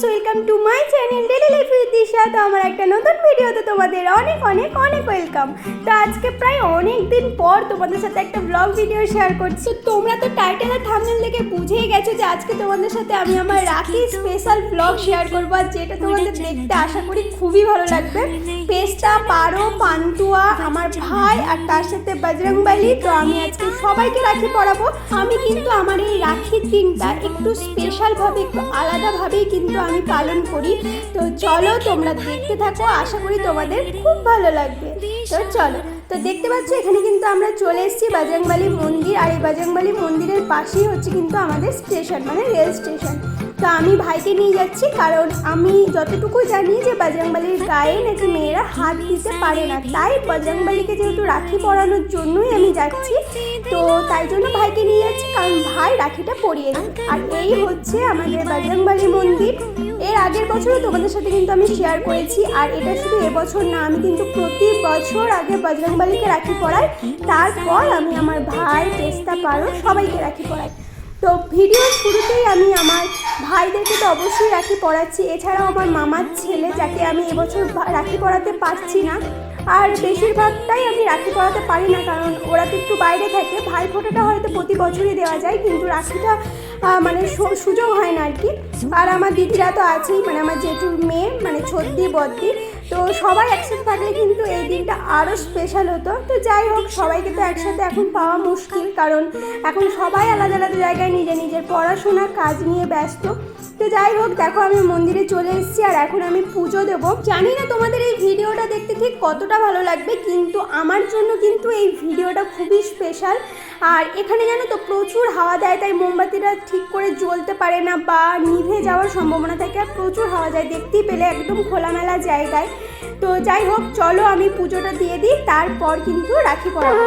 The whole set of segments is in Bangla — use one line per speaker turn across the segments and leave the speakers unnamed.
friends welcome to my channel daily life with Disha তো আমার একটা নতুন ভিডিওতে তোমাদের অনেক অনেক অনেক ওয়েলকাম তো আজকে প্রায় অনেক দিন পর তোমাদের সাথে একটা ব্লগ ভিডিও শেয়ার করছি। তোমরা তো টাইটেল আর থামনেল দেখে বুঝেই গেছো যে আজকে তোমাদের সাথে আমি আমার রাখি স্পেশাল ব্লগ শেয়ার করব আর যেটা তোমাদের দেখতে আশা করি খুবই ভালো লাগবে। পেস্টা পারো পান্তুয়া আমার ভাই আর তার সাথে বজরংবালি তো আমি আজকে সবাইকে রাখি পড়াবো আমি কিন্তু আমার এই রাখির দিনটা একটু স্পেশালভাবে একটু আলাদাভাবেই কিন্তু আমি পালন করি। তো চলো তোমরা দেখতে থাকো, আশা করি তোমাদের খুব ভালো লাগবে। তো চলো, তো দেখতে পাচ্ছ এখানে কিন্তু আমরা চলে এসেছি বাজরংবালি মন্দির। আর এই বাজরংবালি মন্দিরের পাশেই হচ্ছে কিন্তু আমাদের স্টেশন মানে রেল স্টেশন। তো আমি ভাইকে নিয়ে যাচ্ছি, কারণ আমি যতটুকু জানি যে বজরংবলির গায়ে নাকি মেয়েরা হাত দিতে পারে না। তাই বজরংবলিকে যেহেতু রাখি পরানোর জন্যই আমি যাচ্ছি, তো তাই জন্য ভাইকে নিয়ে যাচ্ছি, কারণ ভাই রাখিটা পরিয়ে দেয়। আর এই হচ্ছে আমাদের বজরংবলি মন্দির। এর আগের বছরও তোমাদের সাথে কিন্তু আমি শেয়ার করেছি, আর এটা শুধু এবছর না, আমি কিন্তু প্রতি বছর আগে বজরংবলিকে রাখি পরাই, তারপর আমি আমার ভাই চেষ্টা পারো সবাইকে রাখি পরাই। তো ভিডিও শুরুতেই আমি আমার ভাইদেরকে তো অবশ্যই রাখি পড়াচ্ছি। এছাড়াও আমার মামার ছেলে, যাকে আমি এবছর রাখি পড়াতে পারছি না। আর বেশিরভাগটাই আমি রাখি পড়াতে পারি না, কারণ ওরা তো একটু বাইরে থাকে। ভাই ফোঁটাটা হয়তো প্রতি বছরই দেওয়া যায়, কিন্তু রাখিটা মানে সুযোগ হয় না আর কি। আর আমার দিদিরা তো আছেই মানে আমার জেঠুর মেয়ে মানে ছদ্দি বদ্দি তো সবাই একসাথে থাকলে কিন্তু এই দিনটা আরও স্পেশাল হতো। তো যাই হোক, সবাইকে তো একসাথে এখন পাওয়া মুশকিল, কারণ এখন সবাই আলাদা আলাদা জায়গায় নিজে নিজের পড়াশোনা, কাজ নিয়ে ব্যস্ত। তো যাই হোক, দেখো আমি মন্দিরে চলে এসেছি আর এখন আমি পুজো দেবো। জানি না তোমাদের এই ভিডিওটা দেখতে ঠিক কতটা ভালো লাগবে, কিন্তু আমার জন্য কিন্তু এই ভিডিওটা খুবই স্পেশাল আর এখানে জানো তো প্রচুর হাওয়া দেয়, তাই মোমবাতিটা ঠিক করে জ্বলতে পারে না বা নিভে যাওয়ার সম্ভাবনা থাকে। আর প্রচুর হাওয়া যায়, দেখতেই পেলে একদম খোলামেলা জায়গায়। তো যাই হোক, চলো আমি পুজোটা দিয়ে দিই, তারপর কিন্তু রাখি পরাবো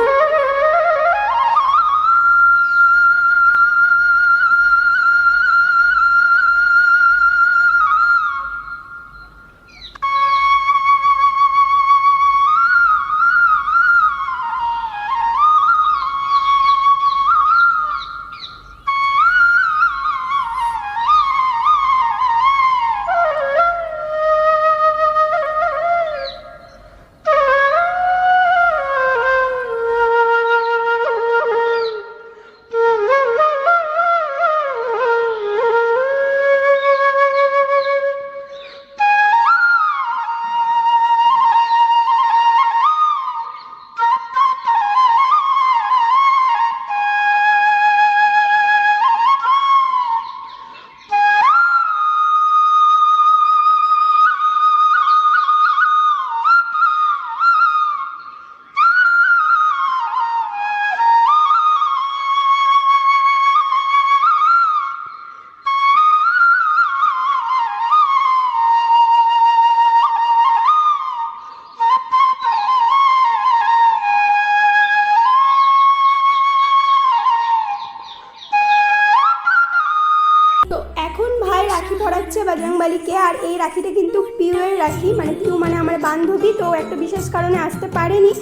পড়াচ্ছে বাজরংবালিকে আর এই রাখিটা কিন্তু পিউয়ের রাখি মানে পিউ মানে আমার বান্ধবী, তো একটা বিশেষ কারণে আসতে পারেনি।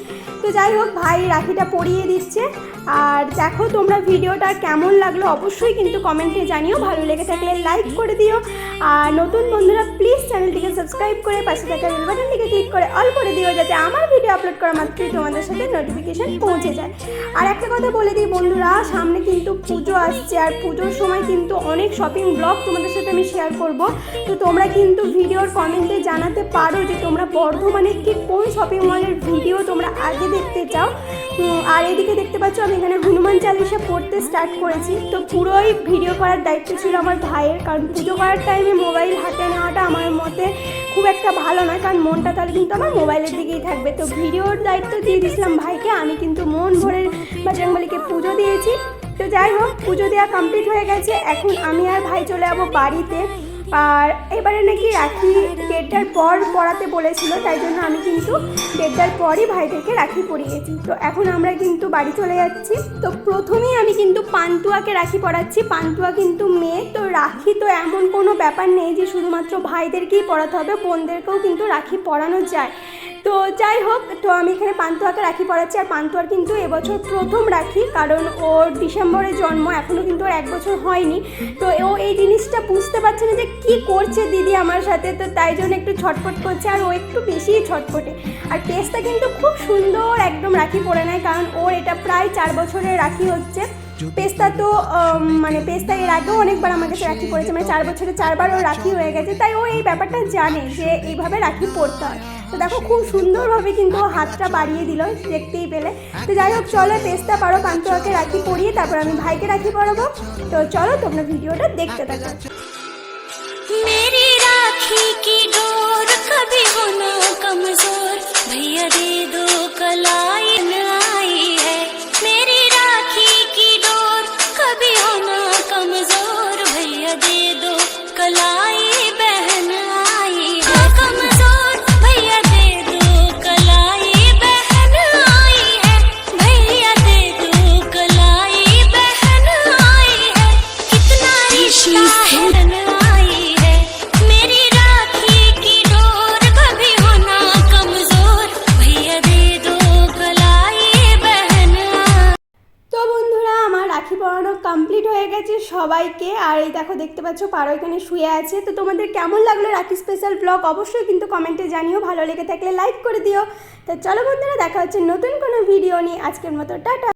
তো যাই হোক, ভাই রাখিটা পরিয়ে দিচ্ছে। আর দেখো তোমরা ভিডিওটা কেমন লাগল, অবশ্যই কিন্তু কমেন্টে জানিও। ভালো লেগে থাকলে লাইক করে দিও। আর নতুন বন্ধুরা, প্লিজ চ্যানেলটিকে সাবস্ক্রাইব করে পাশে থাকা বেল বাটনটিকে ক্লিক করে অল করে দিও, যাতে আমার ভিডিও আপলোড করা মাত্রই তোমাদের সাথে নোটিফিকেশন পৌঁছে যায়। আর একটা কথা বলে দিই বন্ধুরা, সামনে কিন্তু পুজো আসছে আর পুজোর সময় কিন্তু অনেক শপিং ব্লগ তোমাদের সাথে আমি শেয়ার করব। তো তোমরা কিন্তু ভিডিওর কমেন্টে জানাতে পারো যে তোমরা বর্ধমানে ঠিক কোন শপিং মলের ভিডিও তোমরা আগে দেখতে চাও। আর এদিকে দেখতে পাচ্ছ আমি এখানে হনুমান চালিশা পড়তে স্টার্ট করেছি। তো পুরোই ভিডিও করার দায়িত্ব ছিল আমার ভাইয়ের, কারণ পুজো করার টাইমে মোবাইল হাতে খুব একটা ভালো নয়, কারণ মনটা তাহলে কিন্তু আমার মোবাইলের দিকেই থাকবে। তো ভিডিওর দায়িত্ব দিয়ে দিয়েছিলাম ভাইকে, আমি কিন্তু মন ভরে বাজরংবলিকে পুজো দিয়েছি। তো যাই হোক, পুজো দেওয়া কমপ্লিট হয়ে গেছে। এখন আমি আর ভাই চলে যাব বাড়িতে। আর এবারে নাকি রাখি দেড়টার পর পড়াতে বলেছিল, তাই জন্য আমি কিন্তু দেড়টার পরই ভাইদেরকে রাখি পরিয়েছি তো এখন আমরা কিন্তু বাড়ি চলে যাচ্ছি। তো প্রথমেই আমি কিন্তু পান্তুয়াকে রাখি পড়াচ্ছি। পান্তুয়া কিন্তু মেয়ে। তো রাখি তো এমন কোনো ব্যাপার নেই যে শুধুমাত্র ভাইদেরকেই পড়াতে হবে, বোনদেরকেও কিন্তু রাখি পড়ানো যায়। তো যাই হোক, তো আমি এখানে পান্তুয়াকে রাখি পড়াচ্ছি, আর পান্তুয়ার কিন্তু এবছর প্রথম রাখি, কারণ ওর ডিসেম্বরে জন্ম এখনও কিন্তু ওর এক বছর হয়নি। তো ও এই জিনিসটা বুঝতে পারছে না যে কী করছে দিদি আমার সাথে, তো তাই জন্য একটু ছটফট করছে, আর ও একটু বেশিই ছটফটে। আর পেস্টটা কিন্তু খুব সুন্দর একদম রাখি পরে নেয়, কারণ ওর এটা প্রায় চার বছরের রাখি হচ্ছে। পেস্তা তো মানে পেস্তা এর আগেও অনেকবার আমার কাছে রাখি পড়েছে মানে চার বছরে চারবার ও রাখি হয়ে গেছে, তাই ও এই ব্যাপারটা জানে যে এইভাবে রাখি পড়তে হয়। তো দেখো খুব সুন্দরভাবে কিন্তু হাতটা বাড়িয়ে দিল, দেখতেই পেলে। তো যাই হোক, চলো পেস্তা, পারো, পান্তুয়াকে রাখি পরিয়ে, তারপর আমি ভাইকে রাখি পড়াবো তো চলো তোমরা ভিডিওটা দেখতে থাকো। রাখি কি আমার রাখি পরানো কমপ্লিট হয়ে গেছে সবাইকে। আর এই দেখো, দেখতে পাচ্ছ, পারো এখানে শুয়ে আছে। তো তোমাদের কেমন লাগল রাখি স্পেশাল ব্লগ অবশ্যই কিন্তু কমেন্টে জানিও। ভালো লেগে থাকলে লাইক করে দিও। তো চলো বন্ধুরা, দেখা হচ্ছে নতুন কোনো ভিডিও নিয়ে। আজকের মতো, টাটা।